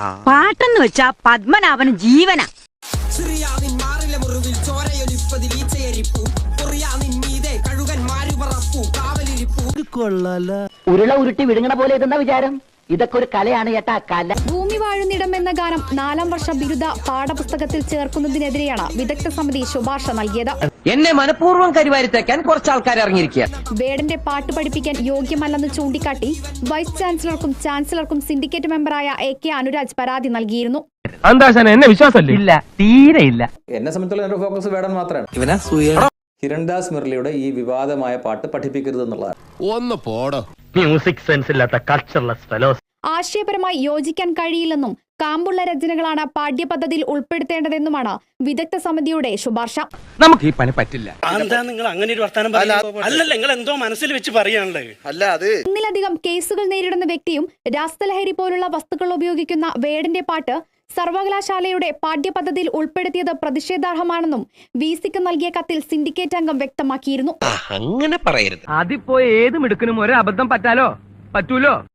പാട്ടെന്ന് വെച്ചാ പത്മനാഭന് ജീവന. ഉരുള ഉരുട്ടി വിഴുങ്ങണ പോലെ ഇതെന്താ വിചാരം? ഇതൊക്കെ ഒരു കലയാണ് ചേട്ടാ കല. ഭൂമി വാഴുന്നിടം എന്ന ഗാനം നാലാം വർഷ ബിരുദ പാഠപുസ്തകത്തിൽ ചേർക്കുന്നതിനെതിരെയാണ് വിദഗ്ധ സമിതി ശുപാർശ നൽകിയത്. എന്നെ മനഃപൂർവം കരിവാരിത്തേക്കാൻ കുറച്ച് ആൾക്കാർ ഇറങ്ങിയിരിക്കുക വേടന്റെ പാട്ട് പഠിപ്പിക്കാൻ യോഗ്യമല്ലെന്ന് ചൂണ്ടിക്കാട്ടി വൈസ് ചാൻസലർക്കും ചാൻസലർക്കും സിൻഡിക്കേറ്റ് മെമ്പറായ എ കെ അനുരാജ് പരാതി നൽകിയിരുന്നു. എന്നെ വിശ്വാസമല്ലേ? ഇല്ല തീരെ ഇല്ല. എന്നെ സംബന്ധിച്ചുള്ള എന്റെ ഫോക്കസ് വേടൻ മാത്രമാണ്. ഹിരൺദാസ് മുരളിയുടെ ഈ വിവാദമായ പാട്ട് പഠിപ്പിക്കരുത് എന്നുള്ളതാണ് ഒന്ന് പോടോ. മ്യൂസിക് സെൻസ് ഇല്ലാത്ത കൾച്ചർലെസ് ഫെലോസ് ആശയപരമായി യോജിക്കാൻ കഴിയില്ലെന്നും കാമ്പുള്ള രചനകളാണ് പാഠ്യപദ്ധതിയിൽ ഉൾപ്പെടുത്തേണ്ടതെന്നുമാണ് വിദഗ്ധ സമിതിയുടെ ശുപാർശ. നമുക്ക് ഈ പണി പറ്റില്ല. നിങ്ങൾ അങ്ങനെ ഒരു അല്ലല്ല നിങ്ങൾ എന്തോ മനസ്സിൽ വെച്ച് പറയാനുള്ളത്. ഒന്നിലധികം കേസുകൾ നേരിടുന്ന വ്യക്തിയും രാസ്തലഹരി പോലുള്ള വസ്തുക്കൾ ഉപയോഗിക്കുന്ന വേടന്റെ പാട്ട് സർവകലാശാലയുടെ പാഠ്യപദ്ധതിയിൽ ഉൾപ്പെടുത്തിയത് പ്രതിഷേധാർഹമാണെന്നും വി സിക്ക് നൽകിയ കത്തിൽ സിൻഡിക്കേറ്റ് അംഗം വ്യക്തമാക്കിയിരുന്നു. അങ്ങനെ പറയരുത്. അതിപ്പോ ഏത് മിടുക്കനും ഒരു അബദ്ധം പറ്റാലോ? പറ്റൂലോ?